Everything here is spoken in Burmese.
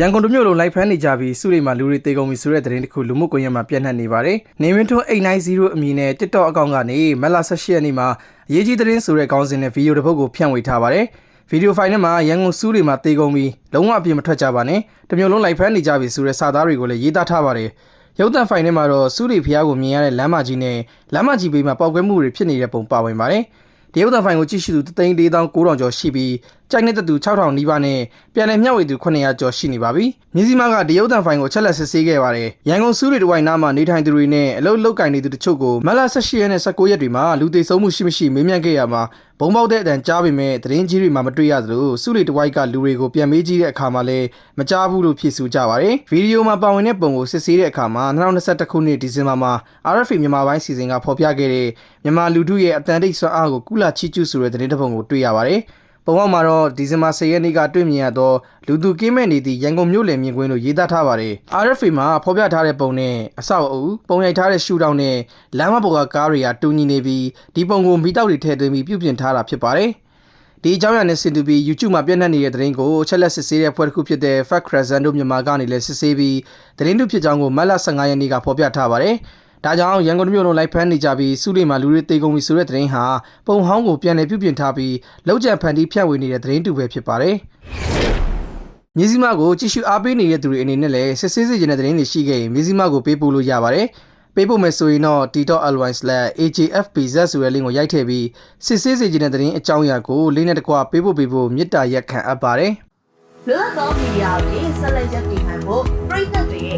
ရန်ကုန်တမြို့လုံးလိုက်ဖမ်းနေကြပြီးစုရိမ်မှာလူတွေတေကုန်ပြီဆိုတဲ့သတင်းတစ်ခုလူမှုကွန်ရက်မှာပြန့်နှံ့နေပါတယ်။နေမင်းထွန်း890အမည်နဲ့ TikTok အကောင့်ကနေမက်လာ18ရက်နေ့မှာအရေးကြီးသတင်းဆိုတဲ့ခေါင်းစဉ်နဲ့ဗီဒီယိုတစ်ပုဒ်ကိုဖြန့်ဝေထားပါတယ်။ဗီဒီယိုဖိုင်ထဲမှာရန်ကုန်စုရိမ်မှာတေကုန်ပြီလုံးဝအပြင်မထွက်ကြပါနဲ့။တမျိုးလုံးလိုက်ဖမ်းနေကြပြီဆိုတဲ့စာသားတွေကိုလည်းရေးသားထားပါတယ်။ရုပ်သံဖိုင်ထဲမှာတော့စုရိမ်ဖျားကိုမြင်ရတဲ့လမ်းမကြီးနဲ့လမ်းမကြီးဘေးမှာပောက်ကွဲမှုတွေဖြစ်နေတဲ့ပုံပါဝင်ပါတယ်။တရုတ်တန်ဖိုင်ကိုကြည့်ရှုသူ3,400ကျော်ရှိပြီးကြိုက်နေတဲ့သူ6,000နီးပါးနဲ့ပြန်လည်မျှဝေသူ900ကျော်ရှိနေပါပြီ။မြစည်းမကတရုတ်တန်ဖိုင်ကိုချက်လက်စစ်ဆေးခဲ့ပါတယ်။ရန်ကုန်စုတွေတဝိုင်နားမှာနေထိုင်သူတွေနဲ့အလုပ်လုပ်ကင်နေသူတချို့ကိုမလ18ရက်နဲ့19ရက်တွေမှာလူသေဆုံးမှုရှိမရှိမေးမြန်းခဲ့ရမှာဘုံပေါက်တဲ့အတန်ကြားပေမဲ့သတင်းကြီးတွေမှာမတွေ့ရသလိုစုတွေတဝိုက်ကလူတွေကိုပြန်မေးကြည့်တဲ့အခါမှာလည်းမကြားဘူးလို့ဖြေဆိုကြပါတယ်။ဗီဒီယိုမှာပါဝင်တဲ့ပုံကိုစစ်ဆေးတဲ့အခါမှာ2021ခုနှစ်ဒီဇင်ဘာမှာ RFA မြန်မာပိုင်းစီစဉ်ကဖော်ပြခဲ့တဲ့မြန်မာလူထုရဲ့အတန်တိတ်ဆွမ်းအားကိုကုလချီကျူးဆိုတဲ့သတင်းတစ်ပုဒ်ကိုတွေ့ရပါတယ်။ ပုံပေါ်မှာတော့ဒီဇင်ဘာ10ရက်နေ့ကတွေ့မြင်ရသောလူသူကင်းမဲ့နေသည့်ရန်ကုန်မြို့လယ်မြင်ကွင်းလို့ရေးသားထားပါတယ်။ RFA မှာဖော်ပြထားတဲ့ပုံနဲ့အဆောက်အဦပုံရိုက်ထားတဲ့ရှူတောင်းနဲ့လမ်းမပေါ်ကကားတွေကတူညီနေပြီးဒီပုံကိုမိတောက်တွေထည့်သွင်းပြီးပြုပြင်ထားတာဖြစ်ပါတယ်။ဒီအကြောင်းအရာနဲ့ဆင်တူပြီး YouTube မှာပြန့်နှံ့နေတဲ့သတင်းကိုချက်လက်စစ်ဆေးတဲ့ဖွဲ့တစ်ခုဖြစ်တဲ့ Fact Crescent တို့မြန်မာကနေလည်းစစ်ဆေးပြီးသတင်းတို့ဖြစ်ကြောင်းကိုမတ်လ15ရက်နေ့ကဖော်ပြထားပါတယ်။ ဒါကြောင့်ရန်ကုန်မြို့လုံးလိုက်ဖမ်းနေကြပြီးစုလိမ်မှာလူတွေတေကုန်ပြီဆိုတဲ့သတင်းဟာပုံဟောင်းကိုပြန်လည်ပြုပြင်ထားပြီးလောက်ကျန်ဖန်တီးဖြန့်ဝေနေတဲ့သတင်းတူပဲဖြစ်ပါတယ်။မြစည်းမကိုကြည့်ရှုအားပေးနေတဲ့သူတွေအနေနဲ့လည်းစစ်ဆေးစေချင်တဲ့သတင်းတွေရှိခဲ့ရင်မြစည်းမကိုပေးပို့လို့ရပါတယ်။ပေးပို့မယ်ဆိုရင်တော့ t.ly/ajfpz ဆိုတဲ့ link ကိုရိုက်ထည့်ပြီးစစ်ဆေးစေချင်တဲ့သတင်းအကြောင်းအရာကိုလေးနဲ့တကွပေးပို့ပေးဖို့မေတ္တာရက်ခံအပ်ပါတယ်။လွတ်သောမီဒီယာတွေဆက်လက်ရပ်တည်နိုင်ဖို့ပြည်သက်တွေရဲ့ထောက်